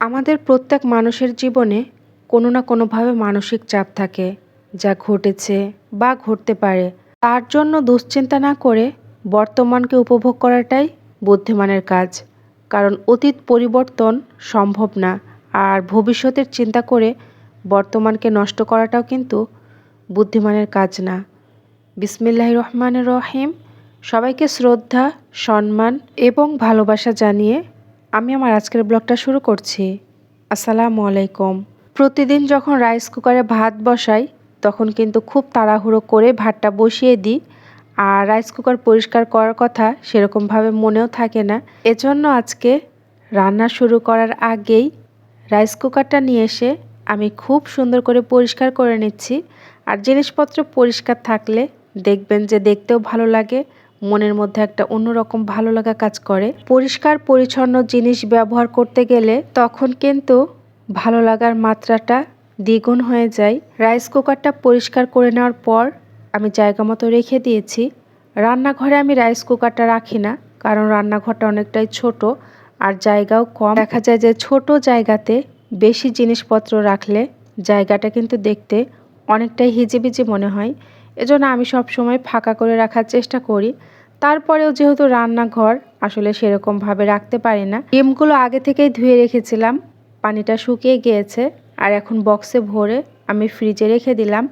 আমাদের প্রত্যেক মানুষের জীবনে কোনো না কোনোভাবে মানসিক চাপ থাকে যা ঘটেছে বা ঘটতে পারে। তার জন্য দুশ্চিন্তা না করে বর্তমানকে উপভোগ করাটাই বুদ্ধিমানের কাজ। কারণ অতীত পরিবর্তন সম্ভব না, আর ভবিষ্যতের চিন্তা করে বর্তমানকে নষ্ট করাটাও কিন্তু বুদ্ধিমানের কাজ না। বিসমিল্লাহ রহমানের রহিম। সবাইকে শ্রদ্ধা, সম্মান এবং ভালোবাসা জানিয়ে আমি আমার আজকের ব্লগটা শুরু করছি। আসসালামু আলাইকুম। প্রতিদিন যখন রাইস কুকারে ভাত বসাই, তখন কিন্তু খুব তাড়াহুড়ো করে ভাতটা বসিয়ে দিই। আর রাইস কুকার পরিষ্কার করার কথা সেরকমভাবে মনেও থাকে না। এজন্য আজকে রান্না শুরু করার আগেই রাইস কুকারটা নিয়ে এসে আমি খুব সুন্দর করে পরিষ্কার করে নিচ্ছি। আর জিনিসপত্র পরিষ্কার থাকলে দেখবেন যে দেখতেও ভালো লাগে মনের মধ্যে একটা অন্যরকম ভালো লাগা কাজ করে। পরিষ্কার, পরিচ্ছন্ন জিনিস ব্যবহার করতে গেলে তখন কিন্তু ভালো লাগার মাত্রাটা দ্বিগুণ হয়ে যায়। রাইস কুকারটা পরিষ্কার করে নেওয়ার পর আমি জায়গা মতো রেখে দিয়েছি। রান্নাঘরে আমি রাইস কুকারটা রাখি না, কারণ রান্নাঘরটা অনেকটাই ছোট আর জায়গাও কম। দেখা যায় যে ছোট জায়গাতে বেশি জিনিসপত্র রাখলে জায়গাটা কিন্তু দেখতে অনেকটাই হিজিবিজি মনে হয়। এজন্য আমি সব সময় ফাঁকা করে রাখার চেষ্টা করি। তারপরেও যেহেতু রান্নাঘর, আসলে সেরকমভাবে রাখতে পারি না। ডিমগুলো আগে থেকেই ধুয়ে রেখেছিলাম, পানিটা শুকিয়ে গিয়েছে, আর এখন বক্সে ভরে আমি ফ্রিজে রেখে দিলাম।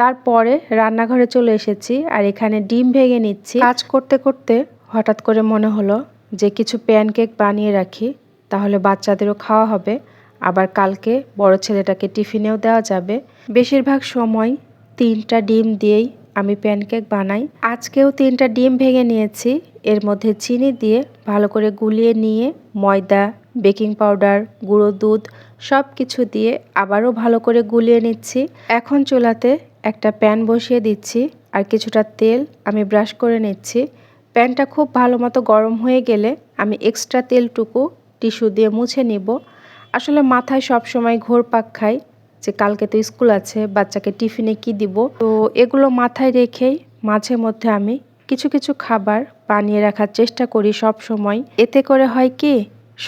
তারপরে রান্নাঘরে চলে এসেছি, আর এখানে ডিম ভেঙে নিচ্ছি। কাজ করতে করতে হঠাৎ করে মনে হলো যে কিছু প্যানকেক বানিয়ে রাখি, তাহলে বাচ্চাদেরও খাওয়া হবে। আবার কালকে বড় ছেলেটাকে টিফিনেও দেওয়া যাবে। বেশিরভাগ সময় তিনটা ডিম দিয়েই আমি প্যানকেক বানাই। আজকেও তিনটা ডিম ভেঙে নিয়েছি। এর মধ্যে চিনি দিয়ে ভালো করে গুলিয়ে নিয়ে ময়দা, বেকিং পাউডার, গুঁড়ো দুধ সব কিছু দিয়ে আবারও ভালো করে গুলিয়ে নিচ্ছি। এখন চুলাতে একটা প্যান বসিয়ে দিচ্ছি আর কিছুটা তেল আমি ব্রাশ করে নিচ্ছি। প্যানটা খুব ভালো মতো গরম হয়ে গেলে আমি এক্সট্রা তেলটুকু টিস্যু দিয়ে মুছে নিব। আসলে মাথায় সব সময় ঘোর পাক খাই যে কালকে তো স্কুল আছে, বাচ্চাকে টিফিনে কি দিব? তো এগুলো মাথায় রেখেই মাঝে মধ্যে আমি কিছু কিছু খাবার বানিয়ে রাখার চেষ্টা করি সব সময়। এতে করে হয় কি,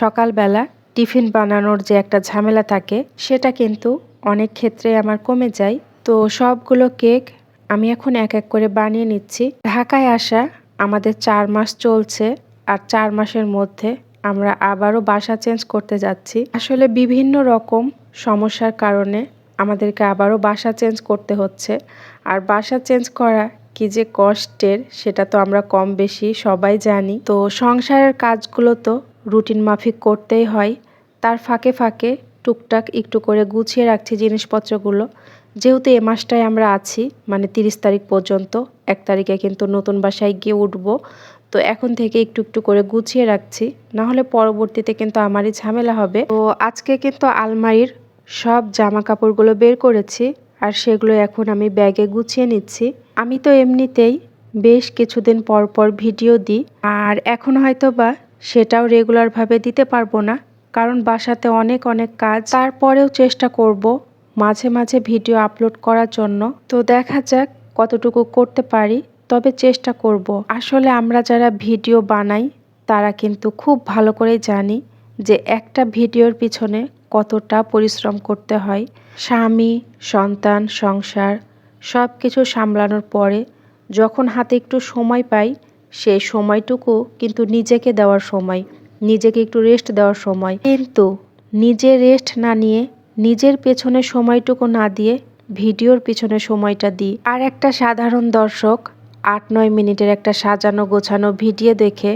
সকালবেলা টিফিন বানানোর যে একটা ঝামেলা থাকে, সেটা কিন্তু অনেক ক্ষেত্রে আমার কমে যায়। তো সবগুলো কেক আমি এখন এক এক করে বানিয়ে নিচ্ছি। ঢাকায় আসা আমাদের চার মাস চলছে আর চার মাসের মধ্যে আমরা আবারও বাসা চেঞ্জ করতে যাচ্ছি। আসলে বিভিন্ন রকম সমস্যার কারণে আমাদেরকে আবারও বাসা চেঞ্জ করতে হচ্ছে। আর বাসা চেঞ্জ করা কি যে কষ্টের সেটা তো আমরা কম বেশি সবাই জানি। তো সংসারের কাজগুলো তো রুটিন মাফিক করতেই হয়। তার ফাঁকে ফাঁকে টুকটাক একটু করে গুছিয়ে রাখছি জিনিসপত্রগুলো। যেহেতু এ মাসটায় আমরা আছি মানে তিরিশ তারিখ পর্যন্ত, এক তারিখে কিন্তু নতুন বাসায় গিয়ে উঠবো। তো এখন থেকে একটু একটু করে গুছিয়ে রাখছি না হলে পরবর্তীতে কিন্তু আমারই ঝামেলা হবে। তো আজকে কিন্তু আলমারির সব জামা কাপড়গুলো বের করেছি আর সেগুলো এখন আমি ব্যাগে গুছিয়ে নিচ্ছি। আমি তো এমনিতেই বেশ কিছুদিন পর পর ভিডিও দিই আর এখন হয়তো বা সেটাও রেগুলারভাবে দিতে পারব না কারণ বাসাতে অনেক অনেক কাজ। তারপরেও চেষ্টা করব মাঝে মাঝে ভিডিও আপলোড করার জন্য। তো দেখা যাক কতটুকু করতে পারি, তবে চেষ্টা করব। আসলে আমরা যারা ভিডিও বানাই, তারা কিন্তু খুব ভালো করে জানি যে একটা ভিডিওর পিছনে কতটা পরিশ্রম করতে হয়, স্বামী, সন্তান, সংসার সব কিছু সামলানোর পরে যখন হাতে একটু সময় পাই সেই সময়টুকু কিন্তু নিজেকে দেওয়ার সময়, নিজেকে একটু রেস্ট দেওয়ার সময়। কিন্তু নিজে রেস্ট না নিয়ে, নিজের পেছনে সময়টুকু না দিয়ে ভিডিওর পিছনে সময়টা দিই। আর একটা সাধারণ দর্শক আট নয় মিনিটের একটা সাজানো গোছানো ভিডিও দেখে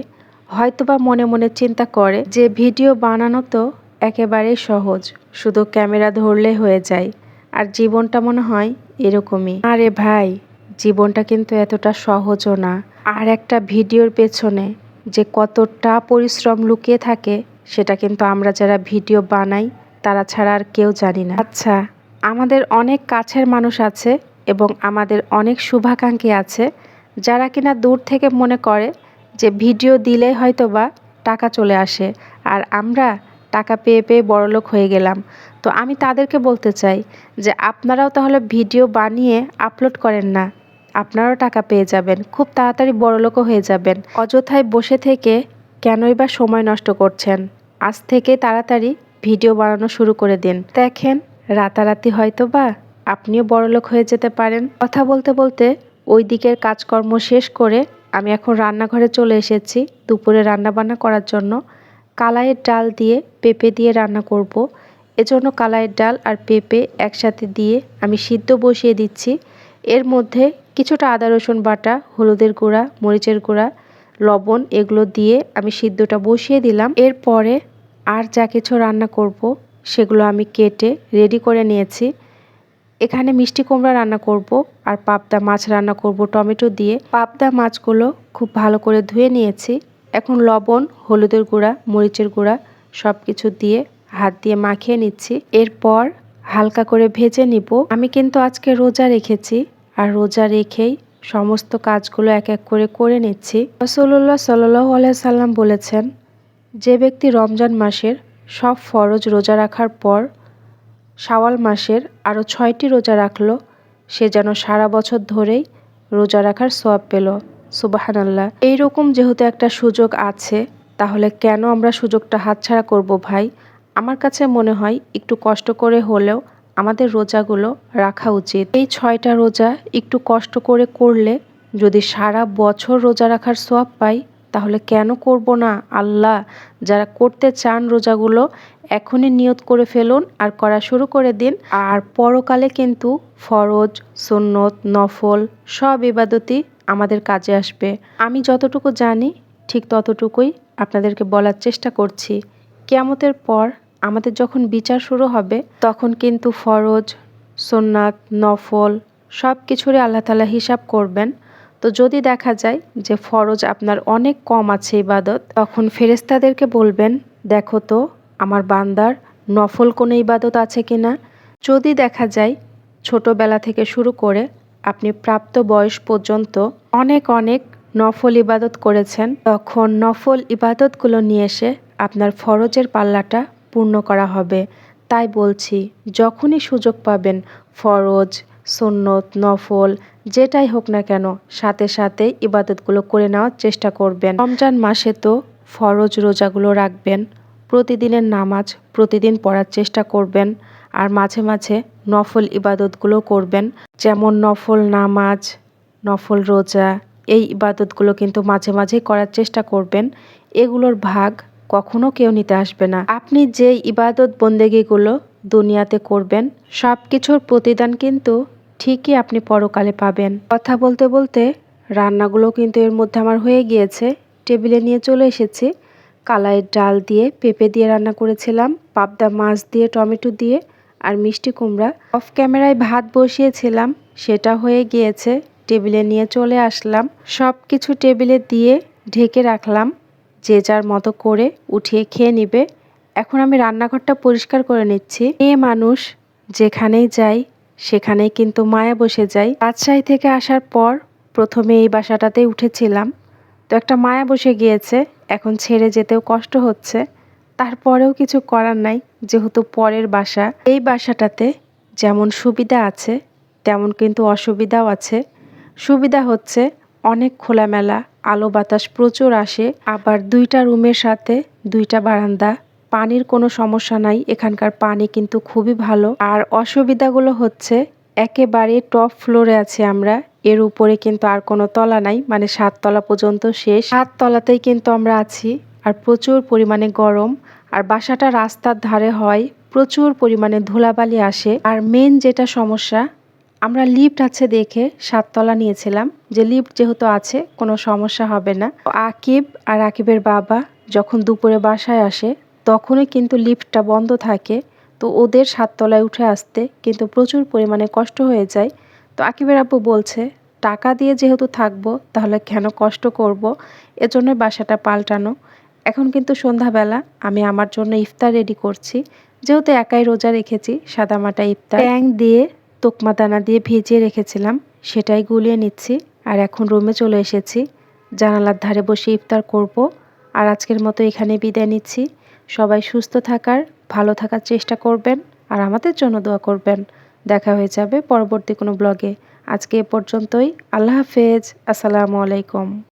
হয়তোবা মনে মনে চিন্তা করে যে ভিডিও বানানো তো একেবারেই সহজ। শুধু ক্যামেরা ধরলে হয়ে যায়। আর জীবনটা মনে হয় এরকমই। আরে ভাই, জীবনটা কিন্তু এতটা সহজও না। আর একটা ভিডিওর পেছনে যে কতটা পরিশ্রম লুকিয়ে থাকে, সেটা কিন্তু আমরা যারা ভিডিও বানাই, তারা ছাড়া আর কেউ জানি না। আচ্ছা আমাদের অনেক কাছের মানুষ আছে এবং আমাদের অনেক শুভাকাঙ্ক্ষী আছে, যারা কিনা দূর থেকে মনে করে যে ভিডিও দিলেই হয়তো বা টাকা চলে আসে। আর আমরা টাকা পেয়ে পেয়ে বড়লোক হয়ে গেলাম। তো আমি তাদেরকে বলতে চাই যে আপনারাও তাহলে ভিডিও বানিয়ে আপলোড করেন না। আপনারাও টাকা পেয়ে যাবেন। খুব তাড়াতাড়ি বড়লোকও হয়ে যাবেন। অযথায় বসে থেকে কেনই বা সময় নষ্ট করছেন? আজ থেকে তাড়াতাড়ি ভিডিও বানানো শুরু করে দিন। দেখেন, রাতারাতি হয়তো বা আপনিও বড়লোক হয়ে যেতে পারেন। কথা বলতে বলতে ওই দিকের কাজকর্ম শেষ করে আমি এখন রান্নাঘরে চলে এসেছি দুপুরে রান্না বান্না করার জন্য। কালাইয়ের ডাল দিয়ে পেঁপে দিয়ে রান্না করব। এজন্য কালাইয়ের ডাল আর পেঁপে একসাথে দিয়ে আমি সিদ্ধ বসিয়ে দিচ্ছি। এর মধ্যে কিছুটা আদা, রসুন বাটা, হলুদের গুঁড়া, মরিচের গুঁড়া, লবণ এগুলো দিয়ে আমি সিদ্ধটা বসিয়ে দিলাম। এরপরে আর যা কিছু রান্না করব সেগুলো আমি কেটে রেডি করে নিয়েছি। এখানে মিষ্টি কুমড়া রান্না করব আর পাবদা মাছ রান্না করব টমেটো দিয়ে। পাবদা মাছগুলো খুব ভালো করে ধুয়ে নিয়েছি। এখন লবণ, হলুদের গুঁড়া, মরিচের গুঁড়া সব কিছু দিয়ে হাত দিয়ে মাখিয়ে নিচ্ছি। এরপর হালকা করে ভেজে নিব। আমি কিন্তু আজকে রোজা রেখেছি আর রোজা রেখেই সমস্ত কাজগুলো এক এক করে করে নিচ্ছি। রসল্লাহ সাল্লাহ সাল্লাম বলেছেন, যে ব্যক্তি রমজান মাসের সব ফরজ রোজা রাখার পর শাওয়াল মাসের আরও ছয়টি রোজা রাখল, সে যেন সারা বছর ধরেই রোজা রাখার সোয়াব পেল। সুবাহানাল্লাহ। এইরকম যেহেতু একটা সুযোগ আছে, তাহলে কেন আমরা সুযোগটা হাতছাড়া করব ভাই? আমার কাছে মনে হয় একটু কষ্ট করে হলেও আমাদের রোজাগুলো রাখা উচিত। এই ছয়টা রোজা একটু কষ্ট করে করলে যদি সারা বছর রোজা রাখার সোয়াব পাই, তাহলে কেন করব না? আল্লাহ, যারা করতে চান রোজাগুলো, এখনই নিয়ত করে ফেলুন আর করা শুরু করে দিন। আর পরকালে কিন্তু ফরজ, সুন্নত, নফল সব ইবাদতই আমাদের কাজে আসবে। আমি যতটুকু জানি, ঠিক ততটুকুই আপনাদেরকে বলার চেষ্টা করছি। কেয়ামতের পর আমাদের যখন বিচার শুরু হবে, তখন কিন্তু ফরজ সোননাথ নফল সব কিছুরই আল্লাহ তালা হিসাব করবেন। তো যদি দেখা যায় যে ফরজ আপনার অনেক কম আছে ইবাদত, তখন ফেরেস্তাদেরকে বলবেন, দেখো তো, আমার বান্দার নফল কোনো ইবাদত আছে কি না যদি দেখা যায় ছোটবেলা থেকে শুরু করে আপনি প্রাপ্ত বয়স পর্যন্ত অনেক অনেক নফল ইবাদত করেছেন, তখন নফল ইবাদতগুলো নিয়ে এসে আপনার ফরজের পাল্লাটা পূর্ণ করা হবে। তাই বলছি, যখনই সুযোগ পাবেন, ফরজ, সুন্নত, নফল, যেটাই হোক না কেন, সাথে সাথে ইবাদতগুলো করে নেওয়ার চেষ্টা করবেন। রমজান মাসে তো ফরজ রোজাগুলো রাখবেন। প্রতিদিনের নামাজ প্রতিদিন পড়ার চেষ্টা করবেন আর মাঝে মাঝে নফল ইবাদতগুলো করবেন, যেমন নফল নামাজ, নফল রোজা, এই ইবাদতগুলো কিন্তু মাঝে মাঝে করার চেষ্টা করবেন। এগুলোর ভাগ কখনো কেউ নিতে আসবে না। আপনি যে ইবাদত বন্দেগিগুলো দুনিয়াতে করবেন সব কিছুর প্রতিদান কিন্তু ঠিকই আপনি পরকালে পাবেন। কথা বলতে বলতে রান্নাগুলো কিন্তু এর মধ্যে আমার হয়ে গিয়েছে। টেবিলে নিয়ে চলে এসেছি। কালাইয়ের ডাল দিয়ে পেঁপে দিয়ে রান্না করেছিলাম, পাবদা মাছ দিয়ে, টমেটো দিয়ে আর মিষ্টি কুমড়া। অফ ক্যামেরায় ভাত বসিয়েছিলাম, সেটা হয়ে গিয়েছে, টেবিলে নিয়ে চলে আসলাম। সব কিছু টেবিলে দিয়ে ঢেকে রাখলাম, যে যার মতো করে উঠিয়ে খেয়ে নিবে। এখন আমি রান্নাঘরটা পরিষ্কার করে নিচ্ছি। মেয়ে মানুষ, যেখানেই যাই, সেখানেই কিন্তু মায়া বসে যাই রাজশাহী থেকে আসার পর প্রথমে এই বাসাটাতেই উঠেছিলাম। তো একটা মায়া বসে গিয়েছে এখন ছেড়ে যেতেও কষ্ট হচ্ছে। তারপরেও কিছু করার নাই, যেহেতু পরের বাসা। এই বাসাটাতে যেমন সুবিধা আছে, তেমন কিন্তু অসুবিধাও আছে। সুবিধা হচ্ছে অনেক খোলামেলা, আলো বাতাস প্রচুর আসে। আবার দুইটা রুমের সাথে দুইটা বারান্দা, পানির কোনো সমস্যা নাই। এখানকার পানি কিন্তু খুবই ভালো। আর অসুবিধাগুলো হচ্ছে, একেবারে টপ ফ্লোরে আছে আমরা। এর উপরে কিন্তু আর কোনো তলা নাই মানে সাততলা পর্যন্ত শেষ। সাত তলাতেই কিন্তু আমরা আছি, আর প্রচুর পরিমাণে গরম, আর বাসাটা রাস্তার ধারে হয়, প্রচুর পরিমাণে ধুলাবালি আসে। আর মেন যেটা সমস্যা, আমরা লিফট আছে দেখে সাততলা নিয়েছিলাম, যে লিফট যেহেতু আছে, কোনো সমস্যা হবে না। আকিব আর আকিবের বাবা যখন দুপুরে বাসায় আসে, তখনই কিন্তু লিফটটা বন্ধ থাকে। তো ওদের সাততলায় উঠে আসতে কিন্তু প্রচুর পরিমাণে কষ্ট হয়ে যায়। তো আকিবের আব্বু বলছে টাকা দিয়ে যেহেতু থাকব তাহলে কেন কষ্ট করব? এজন্য বাসাটা পাল্টানো। এখন কিন্তু সন্ধ্যাবেলা আমি আমার জন্য ইফতার রেডি করছি। যেহেতু একাই রোজা রেখেছি সাদামাটা ইফতার। ট্যাং দিয়ে তোকমা দানা দিয়ে ভিজিয়ে রেখেছিলাম সেটাই গুলিয়ে নিচ্ছি। আর এখন রুমে চলে এসেছি। জানালার ধারে বসে ইফতার করব। আর আজকের মতো এখানে বিদায় নিচ্ছি। সবাই সুস্থ থাকার ভালো থাকার চেষ্টা করবেন। আর আমাদের জন্য দোয়া করবেন। দেখা হয়ে যাবে পরবর্তী কোনো ব্লগে। আজকে এ পর্যন্তই। আল্লাহ হাফেজ। আসসালামু আলাইকুম।